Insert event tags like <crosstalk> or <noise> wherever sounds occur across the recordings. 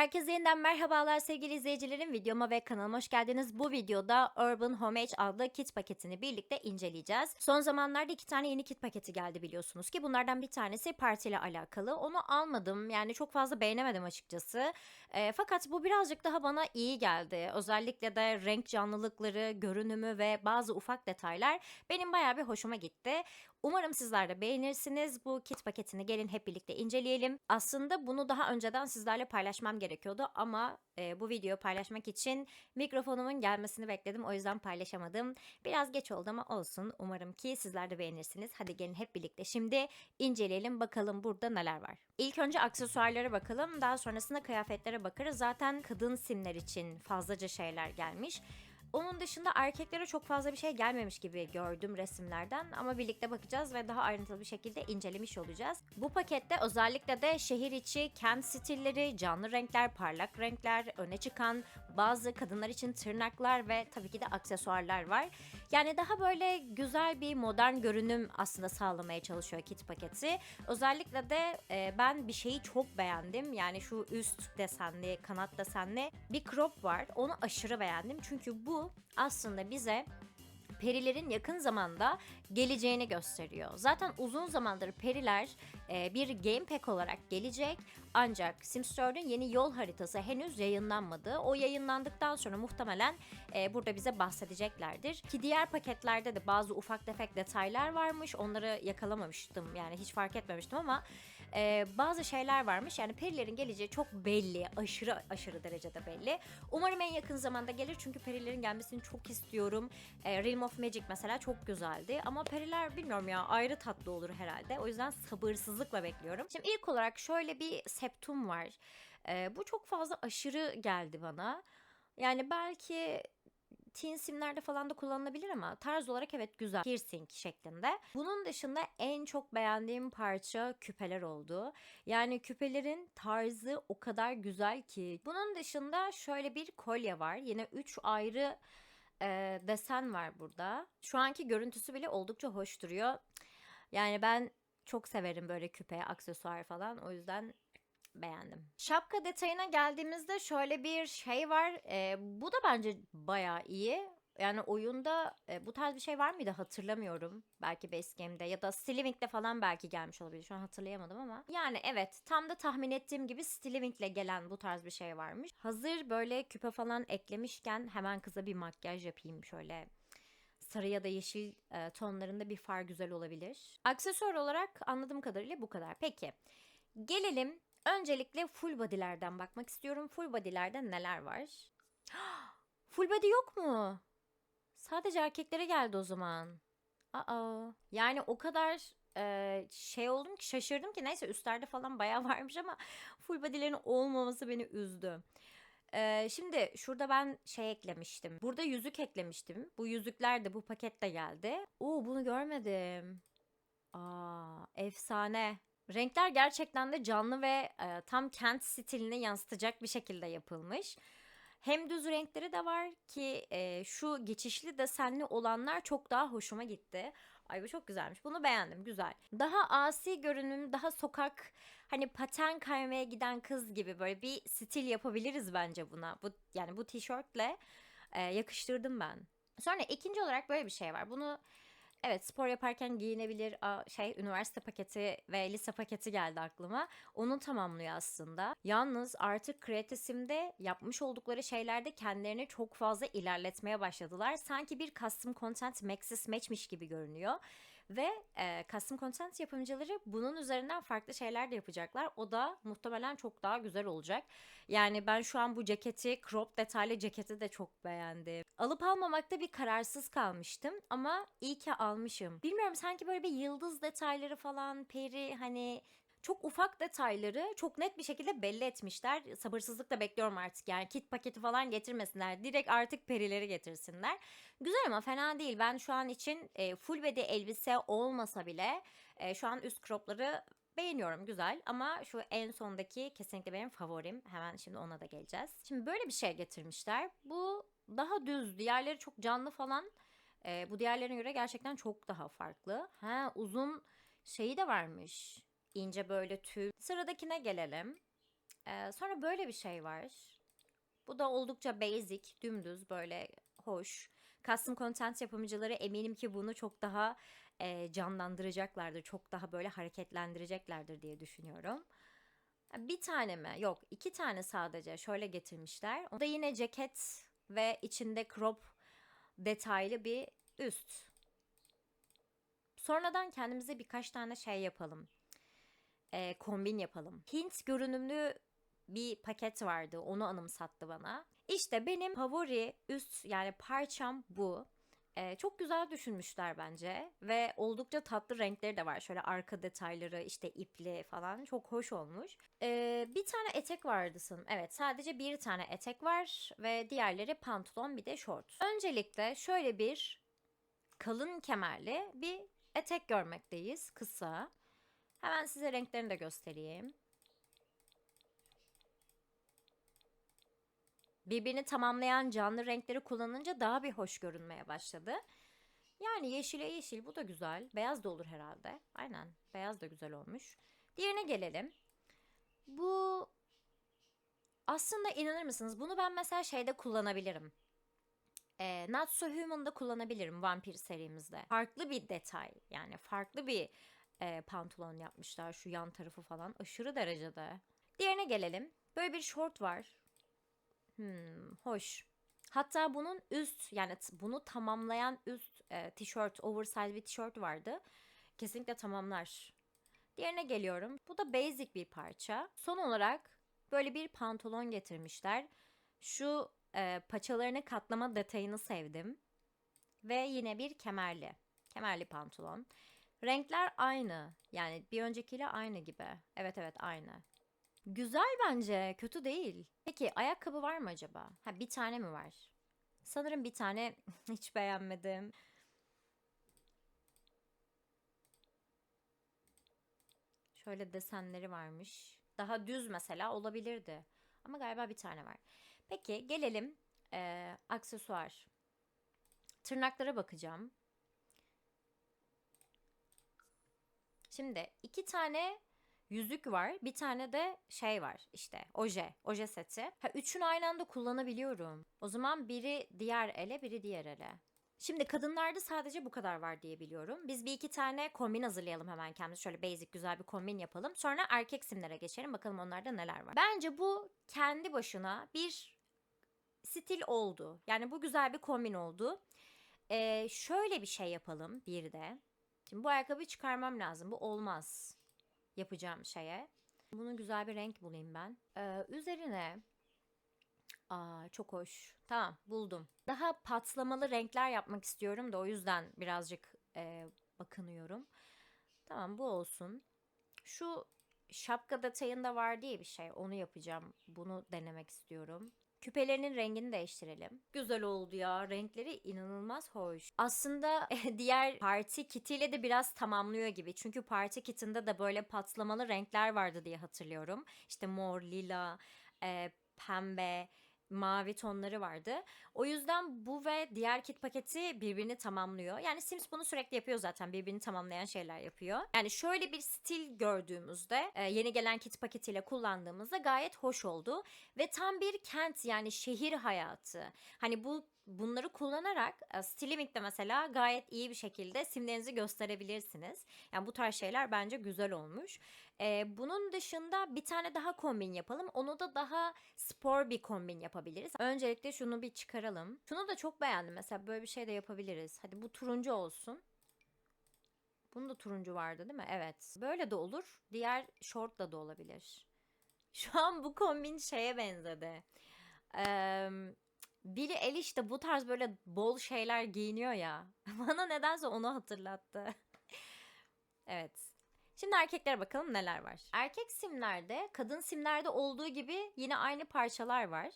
Herkese yeniden merhabalar sevgili izleyicilerim. Videoma ve kanalıma hoş geldiniz. Bu videoda Urban Homage adlı kit paketini birlikte inceleyeceğiz. Son zamanlarda iki tane yeni kit paketi geldi biliyorsunuz ki. Bunlardan bir tanesi partiyle alakalı. Onu almadım. Yani çok fazla beğenemedim açıkçası. E, fakat bu birazcık daha bana iyi geldi. Özellikle de renk canlılıkları, görünümü ve bazı ufak detaylar benim bayağı bir hoşuma gitti. Umarım sizler de beğenirsiniz. Bu kit paketini gelin hep birlikte inceleyelim. Aslında bunu daha önceden sizlerle paylaşmam gerekiyordu ama e, bu videoyu paylaşmak için mikrofonumun gelmesini bekledim. O yüzden paylaşamadım. Biraz geç oldu ama olsun. Umarım ki sizler de beğenirsiniz. Hadi gelin hep birlikte şimdi inceleyelim bakalım burada neler var. İlk önce aksesuarlara bakalım. Daha sonrasında kıyafetlere bakarız. Zaten kadın simler için fazlaca şeyler gelmiş. Onun dışında erkeklere çok fazla bir şey gelmemiş gibi gördüm resimlerden ama birlikte bakacağız ve daha ayrıntılı bir şekilde incelemiş olacağız. Bu pakette özellikle de şehir içi kent stilleri, canlı renkler, parlak renkler, öne çıkan bazı kadınlar için tırnaklar ve tabii ki de aksesuarlar var. Yani daha böyle güzel bir modern görünüm aslında sağlamaya çalışıyor kit paketi. Özellikle de e, ben bir şeyi çok beğendim. Yani şu üst desenli, kanat desenli bir crop var. Onu aşırı beğendim. Çünkü bu aslında bize perilerin yakın zamanda geleceğini gösteriyor. Zaten uzun zamandır periler e, bir game pack olarak gelecek ancak Sims 4'ün yeni yol haritası henüz yayınlanmadı. O yayınlandıktan sonra muhtemelen e, burada bize bahsedeceklerdir. Ki diğer paketlerde de bazı ufak tefek detaylar varmış. Onları yakalamamıştım yani hiç fark etmemiştim ama e, bazı şeyler varmış. Yani perilerin geleceği çok belli. Aşırı aşırı derecede belli. Umarım en yakın zamanda gelir çünkü perilerin gelmesini çok istiyorum. E, Realm of Magic mesela çok güzeldi ama periler bilmiyorum ya ayrı tatlı olur herhalde. O yüzden sabırsızlıkla bekliyorum. Şimdi ilk olarak şöyle bir septum var. E, bu çok fazla aşırı geldi bana. Yani belki teen simlerde falan da kullanılabilir ama tarz olarak evet güzel. Piercing şeklinde. Bunun dışında en çok beğendiğim parça küpeler oldu. Yani küpelerin tarzı o kadar güzel ki. Bunun dışında şöyle bir kolye var. Yine 3 ayrı e, desen var burada. Şu anki görüntüsü bile oldukça hoş duruyor. Yani ben çok severim böyle küpe, aksesuar falan. O yüzden beğendim. Şapka detayına geldiğimizde şöyle bir şey var. Ee, bu da bence bayağı iyi. Yani oyunda e, bu tarz bir şey var mıydı hatırlamıyorum. Belki Base Game'de ya da Stiliving'de falan belki gelmiş olabilir. Şu an hatırlayamadım ama. Yani evet tam da tahmin ettiğim gibi Stiliving'le gelen bu tarz bir şey varmış. Hazır böyle küpe falan eklemişken hemen kıza bir makyaj yapayım şöyle sarı ya da yeşil e, tonlarında bir far güzel olabilir. Aksesuar olarak anladığım kadarıyla bu kadar. Peki gelelim öncelikle full body'lerden bakmak istiyorum. Full body'lerde neler var? <gasps> full body yok mu? Sadece erkeklere geldi o zaman. Aa. Yani o kadar e, şey oldum ki şaşırdım ki neyse üstlerde falan bayağı <laughs> varmış ama full body'lerin olmaması beni üzdü. Ee, şimdi şurada ben şey eklemiştim. Burada yüzük eklemiştim. Bu yüzükler de bu pakette geldi. Oo bunu görmedim. Aa efsane. Renkler gerçekten de canlı ve e, tam kent stilini yansıtacak bir şekilde yapılmış. Hem düz renkleri de var ki e, şu geçişli desenli olanlar çok daha hoşuma gitti. Ay bu çok güzelmiş. Bunu beğendim. Güzel. Daha asi görünüm, daha sokak hani paten kaymaya giden kız gibi böyle bir stil yapabiliriz bence buna. Bu yani bu tişörtle e, yakıştırdım ben. Sonra ikinci olarak böyle bir şey var. Bunu Evet spor yaparken giyinebilir şey üniversite paketi ve lise paketi geldi aklıma. Onu tamamlıyor aslında. Yalnız artık Creative'simde yapmış oldukları şeylerde kendilerini çok fazla ilerletmeye başladılar. Sanki bir custom content maxis matchmiş gibi görünüyor. Ve e, custom content yapımcıları bunun üzerinden farklı şeyler de yapacaklar. O da muhtemelen çok daha güzel olacak. Yani ben şu an bu ceketi, crop detaylı ceketi de çok beğendim. Alıp almamakta bir kararsız kalmıştım ama iyi ki almışım. Bilmiyorum sanki böyle bir yıldız detayları falan, peri hani çok ufak detayları çok net bir şekilde belli etmişler. Sabırsızlıkla bekliyorum artık yani kit paketi falan getirmesinler. Direkt artık perileri getirsinler. Güzel ama fena değil. Ben şu an için e, full body elbise olmasa bile e, şu an üst cropları beğeniyorum güzel ama şu en sondaki kesinlikle benim favorim. Hemen şimdi ona da geleceğiz. Şimdi böyle bir şey getirmişler. Bu daha düz. Diğerleri çok canlı falan. E, bu diğerlerine göre gerçekten çok daha farklı. Ha uzun şeyi de varmış. İnce böyle tüy. Sıradakine gelelim. Ee, sonra böyle bir şey var. Bu da oldukça basic, dümdüz böyle hoş. Custom content yapımcıları eminim ki bunu çok daha e, canlandıracaklardır. Çok daha böyle hareketlendireceklerdir diye düşünüyorum. Bir tane mi? Yok iki tane sadece şöyle getirmişler. O da yine ceket ve içinde crop detaylı bir üst. Sonradan kendimize birkaç tane şey yapalım. Ee, kombin yapalım. Hint görünümlü bir paket vardı. Onu anımsattı bana. İşte benim favori üst yani parçam bu. Ee, çok güzel düşünmüşler bence ve oldukça tatlı renkleri de var. Şöyle arka detayları işte ipli falan çok hoş olmuş. Ee, bir tane etek vardı sanırım. Evet sadece bir tane etek var ve diğerleri pantolon bir de şort. Öncelikle şöyle bir kalın kemerli bir etek görmekteyiz kısa. Hemen size renklerini de göstereyim. birbirini tamamlayan canlı renkleri kullanınca daha bir hoş görünmeye başladı. Yani yeşile yeşil bu da güzel. Beyaz da olur herhalde. Aynen beyaz da güzel olmuş. Diğerine gelelim. Bu aslında inanır mısınız bunu ben mesela şeyde kullanabilirim. E, Not So Human'da kullanabilirim vampir serimizde. Farklı bir detay yani farklı bir e, pantolon yapmışlar şu yan tarafı falan aşırı derecede. Diğerine gelelim. Böyle bir short var. Hmm, hoş. Hatta bunun üst yani bunu tamamlayan üst e, tişört, oversize bir tişört vardı. Kesinlikle tamamlar. Diğerine geliyorum. Bu da basic bir parça. Son olarak böyle bir pantolon getirmişler. Şu e, paçalarını katlama detayını sevdim. Ve yine bir kemerli. Kemerli pantolon. Renkler aynı. Yani bir öncekiyle aynı gibi. Evet evet aynı. Güzel bence. Kötü değil. Peki ayakkabı var mı acaba? Ha bir tane mi var? Sanırım bir tane <laughs> hiç beğenmedim. Şöyle desenleri varmış. Daha düz mesela olabilirdi. Ama galiba bir tane var. Peki gelelim e, aksesuar. Tırnaklara bakacağım. Şimdi iki tane yüzük var. Bir tane de şey var işte oje. Oje seti. Ha üçünü aynı anda kullanabiliyorum. O zaman biri diğer ele biri diğer ele. Şimdi kadınlarda sadece bu kadar var diye biliyorum. Biz bir iki tane kombin hazırlayalım hemen kendimiz. Şöyle basic güzel bir kombin yapalım. Sonra erkek simlere geçelim. Bakalım onlarda neler var. Bence bu kendi başına bir stil oldu. Yani bu güzel bir kombin oldu. Ee, şöyle bir şey yapalım bir de. Şimdi bu ayakkabıyı çıkarmam lazım. Bu olmaz yapacağım şeye. Bunun güzel bir renk bulayım ben. Ee, üzerine Aa çok hoş. Tamam buldum. Daha patlamalı renkler yapmak istiyorum da o yüzden birazcık e, bakınıyorum. Tamam bu olsun. Şu şapka detayında var diye bir şey. Onu yapacağım. Bunu denemek istiyorum. Küpelerinin rengini değiştirelim. Güzel oldu ya. Renkleri inanılmaz hoş. Aslında <laughs> diğer parti kitiyle de biraz tamamlıyor gibi. Çünkü parti kitinde de böyle patlamalı renkler vardı diye hatırlıyorum. İşte mor, lila, e, pembe, mavi tonları vardı. O yüzden bu ve diğer kit paketi birbirini tamamlıyor. Yani Sims bunu sürekli yapıyor zaten. Birbirini tamamlayan şeyler yapıyor. Yani şöyle bir stil gördüğümüzde e, yeni gelen kit paketiyle kullandığımızda gayet hoş oldu. Ve tam bir kent yani şehir hayatı. Hani bu bunları kullanarak e, Stilimik'te mesela gayet iyi bir şekilde simlerinizi gösterebilirsiniz. Yani bu tarz şeyler bence güzel olmuş. Ee, bunun dışında bir tane daha kombin yapalım. Onu da daha spor bir kombin yapabiliriz. Öncelikle şunu bir çıkaralım. Şunu da çok beğendim. Mesela böyle bir şey de yapabiliriz. Hadi bu turuncu olsun. Bunun da turuncu vardı değil mi? Evet. Böyle de olur. Diğer şortla da olabilir. <laughs> Şu an bu kombin şeye benzedi. Eee Billie Eilish de bu tarz böyle bol şeyler giyiniyor ya. <laughs> Bana nedense onu hatırlattı. <laughs> evet. Şimdi erkeklere bakalım neler var. Erkek simlerde, kadın simlerde olduğu gibi yine aynı parçalar var.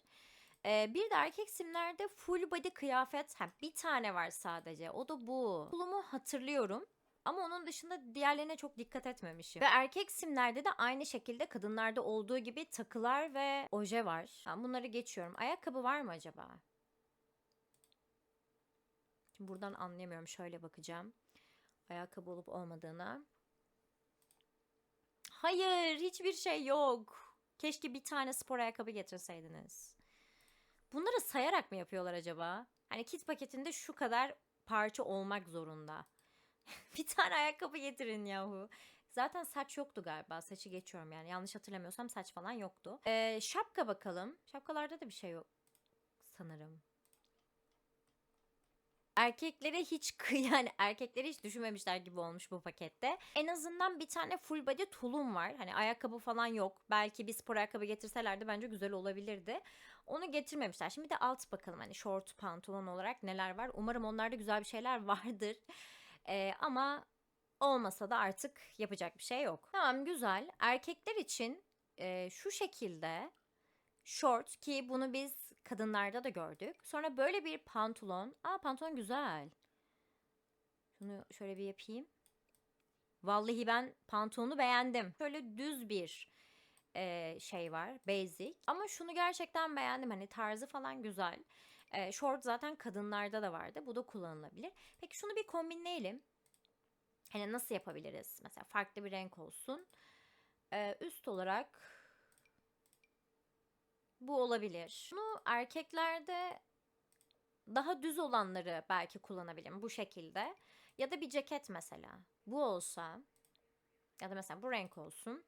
Ee, bir de erkek simlerde full body kıyafet ha, bir tane var sadece. O da bu. Kulumu hatırlıyorum. Ama onun dışında diğerlerine çok dikkat etmemişim. Ve erkek simlerde de aynı şekilde kadınlarda olduğu gibi takılar ve oje var. Ben bunları geçiyorum. Ayakkabı var mı acaba? Şimdi buradan anlayamıyorum. Şöyle bakacağım. Ayakkabı olup olmadığına. Hayır, hiçbir şey yok. Keşke bir tane spor ayakkabı getirseydiniz. Bunları sayarak mı yapıyorlar acaba? Hani kit paketinde şu kadar parça olmak zorunda. <laughs> bir tane ayakkabı getirin yahu. Zaten saç yoktu galiba. Saçı geçiyorum yani. Yanlış hatırlamıyorsam saç falan yoktu. Ee, şapka bakalım. Şapkalarda da bir şey yok sanırım. Erkeklere hiç <laughs> yani erkekleri hiç düşünmemişler gibi olmuş bu pakette. En azından bir tane full body tulum var. Hani ayakkabı falan yok. Belki bir spor ayakkabı getirselerdi bence güzel olabilirdi. Onu getirmemişler. Şimdi de alt bakalım hani short pantolon olarak neler var. Umarım onlarda güzel bir şeyler <laughs> vardır. Ee, ama olmasa da artık yapacak bir şey yok. Tamam güzel. Erkekler için e, şu şekilde short ki bunu biz kadınlarda da gördük. Sonra böyle bir pantolon. Aa pantolon güzel. Şunu şöyle bir yapayım. Vallahi ben pantolonu beğendim. Şöyle düz bir e, şey var. Basic. Ama şunu gerçekten beğendim. Hani tarzı falan güzel. E, short zaten kadınlarda da vardı. Bu da kullanılabilir. Peki şunu bir kombinleyelim. Hani nasıl yapabiliriz? Mesela farklı bir renk olsun. E, üst olarak bu olabilir. Bunu erkeklerde daha düz olanları belki kullanabilirim bu şekilde. Ya da bir ceket mesela. Bu olsa ya da mesela bu renk olsun.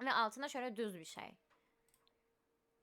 Ve altına şöyle düz bir şey.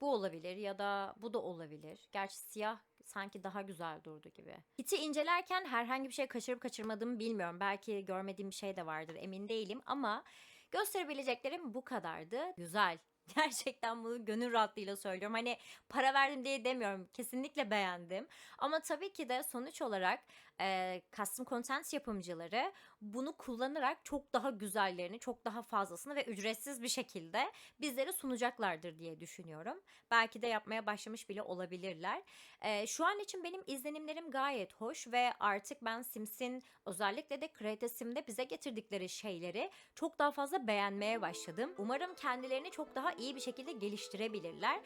Bu olabilir ya da bu da olabilir. Gerçi siyah sanki daha güzel durdu gibi. Kiti incelerken herhangi bir şey kaçırıp kaçırmadığımı bilmiyorum. Belki görmediğim bir şey de vardır emin değilim ama gösterebileceklerim bu kadardı. Güzel. <laughs> Gerçekten bunu gönül rahatlığıyla söylüyorum. Hani para verdim diye demiyorum. Kesinlikle beğendim. Ama tabii ki de sonuç olarak e, custom content yapımcıları bunu kullanarak çok daha güzellerini, çok daha fazlasını ve ücretsiz bir şekilde bizlere sunacaklardır diye düşünüyorum. Belki de yapmaya başlamış bile olabilirler. E, şu an için benim izlenimlerim gayet hoş ve artık ben Sims'in özellikle de Create Sim'de bize getirdikleri şeyleri çok daha fazla beğenmeye başladım. Umarım kendilerini çok daha iyi bir şekilde geliştirebilirler.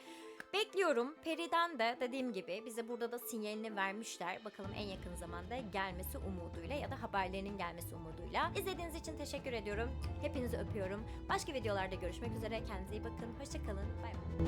Bekliyorum. Peri'den de dediğim gibi bize burada da sinyalini vermişler. Bakalım en yakın zamanda gelmesi umuduyla ya da haberlerinin gelmesi umuduyla. İzlediğiniz için teşekkür ediyorum. Hepinizi öpüyorum. Başka videolarda görüşmek üzere. Kendinize iyi bakın. Hoşçakalın. Bay bay.